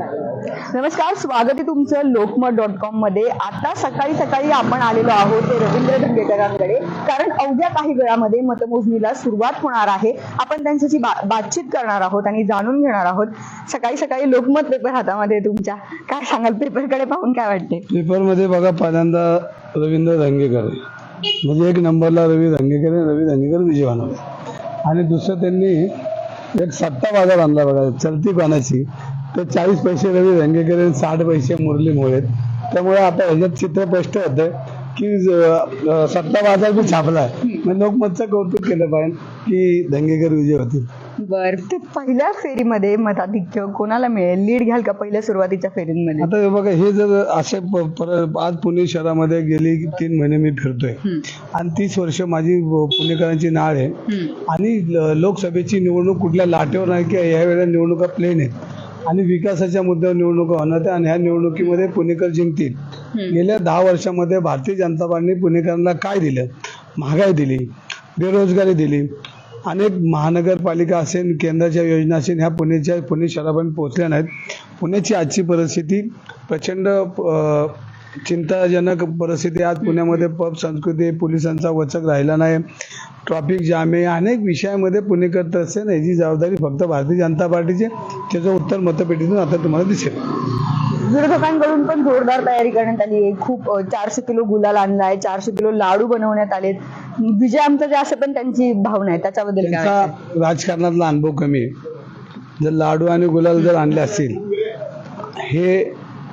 नमस्कार स्वागत आहे तुमचं लोकमत डॉट कॉममध्ये आता सकाळी सकाळी आपण आलेलो आहोत ते रवींद्र धंगेकरांकडे कारण अवघ्या काही वेळामध्ये मतमोजणीला सुरुवात होणार आहे. आपण त्यांच्याशी बा- बातचीत करणार आहोत आणि जाणून घेणार आहोत. सकाळी सकाळी लोकमत पेपर हातामध्ये तुमच्या. काय सांगाल पेपरकडे पाहून काय वाटते? पेपरमध्ये बघा पहिल्यांदा रवींद्र धंगेकर म्हणजे एक नंबरला रवी धंगेकर रवी धंगेकर विजय होणार आणि दुसरं त्यांनी एक सट्टा बाजार आणला बघा चलती पाण्याची. तर चाळीस पैसे रवी व्यंगेकर साठ पैसे मुरली मोळेत. त्यामुळे आता ह्याच्यात चित्र स्पष्ट होतं की सट्टा बाजार बी छापलाय. मग लोकमतचं कौतुक केलं पाहिजे की धंगेकर विजय होतील. बर ते पहिल्या फेरीमध्ये मताधिक्य कोणाला मिळेल? लीड घ्याल का पहिल्या सुरुवातीच्या फेरीमध्ये? आता हे बघा हे जर असे प- पर- आज पुणे शहरामध्ये गेली तीन महिने मी फिरतोय. आणि तीस वर्ष माझी व- पुणेकरांची नाळ आहे. आणि ल- लोकसभेची निवडणूक कुठल्या लाटेवर नाही की या वेळेला निवडणुका प्लेन आहेत. आणि विकासाच्या मुद्द्यावर निवडणुका होणार आहेत आणि ह्या निवडणुकीमध्ये पुणेकर जिंकतील. गेल्या दहा वर्षामध्ये भारतीय जनता पार्टीने पुणेकरांना काय दिलं? महागाई दिली बेरोजगारी दिली. अनेक महानगरपालिका असेल केंद्राच्या योजना असेल ह्या पुण्याच्या पुणे शहरापर्यंत पोहोचल्या नाहीत. पुण्याची आजची परिस्थिती प्रचंड चिंताजनक परिस्थिती. आज पुण्यामध्ये पब संस्कृती पोलिसांचा वचक राहिला नाही. ट्रॉफिक जाम आहे. अनेक विषयामध्ये पुणेकर तसे नाही जी जबाबदारी फक्त भारतीय जनता पार्टीची त्याचं उत्तर मतपेटीतून आता तुम्हाला दिसेल. विरोधकांकडून पण जोरदार तयारी करण्यात आली आहे. खूप चारशे किलो गुलाल आणलाय चारशे किलो लाडू बनवण्यात आलेत. विजय आमचा जे असं पण त्यांची भावना आहे त्याच्याबद्दल? त्यांचा राजकारणातला अनुभव कमी आहे. जर लाडू आणि गुलाल जर आणले असतील हे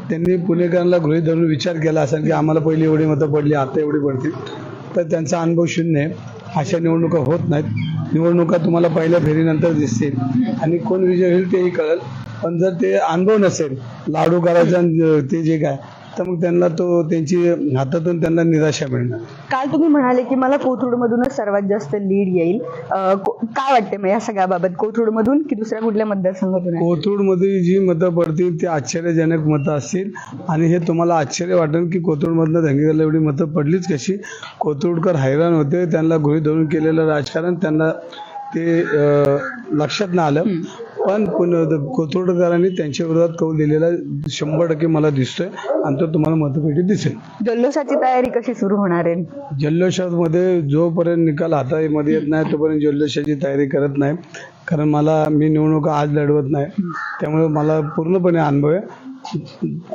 त्यांनी पुणेकरांना गृहीत धरून विचार केला असेल की आम्हाला पहिली एवढी मतं पडली आता एवढी पडतील तर त्यांचा अनुभव शून्य आहे. अशा निवडणुका होत नाहीत. निवडणुका तुम्हाला पहिल्या फेरीनंतर दिसतील. आणि कोण विजय होईल तेही कळेल. पण जर ते अनुभव नसेल लाडू करायचा ते जे काय तर मग त्यांना तो त्यांची हातातून त्यांना निराशा मिळणार. काल तुम्ही म्हणाले की मला कोथरूड मधूनच सर्वात जास्त लीड येईल. अ, को- काय वाटते मग या सगळ्याबाबत? कोथरूड मधून की दुसऱ्या कुठल्या मतदारसंघातून आहे? कोथरूडमध्ये जी मतं पडतील ती आश्चर्यजनक मतं असतील. आणि हे तुम्हाला आश्चर्य वाटेल की कोथरूडमधनं धंगेकरला एवढी मतं पडलीच कशी? कोथरूडकर हैराण होते त्यांना गृहीत धरून केलेलं राजकारण त्यांना ते अं, लक्षात नाही आलं. पण कोथरूडकरांनी त्यांच्या विरोधात कौल दिलेला शंभर टक्के मला दिसतोय आणि तो तुम्हाला मतपेटीत दिसेल. जल्लोषाची तयारी कशी सुरू होणार आहे? जल्लोषामध्ये जोपर्यंत निकाल हातामध्ये येत नाही तोपर्यंत जल्लोषाची तयारी करत नाही. कारण मला मी निवडणुका आज लढवत नाही. त्यामुळे मला पूर्णपणे अनुभव आहे.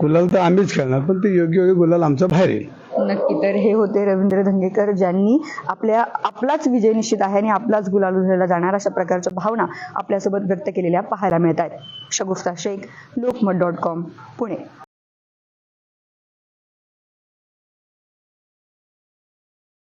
गुलाल तर आम्हीच खेळणार पण ते योग्य योग्य गुलाल आमचा बाहेर येईल. नक्की. तर हे होते रवींद्र धंगेकर ज्यांनी आपल्या आपलाच विजय निश्चित आहे आणि आपलाच गुलाल उधळला जाणार अशा प्रकारच्या भावना आपल्यासोबत व्यक्त केलेल्या पाहायला मिळत आहेत शगुफ्ता शेख लोकमत डॉट कॉम पुणे.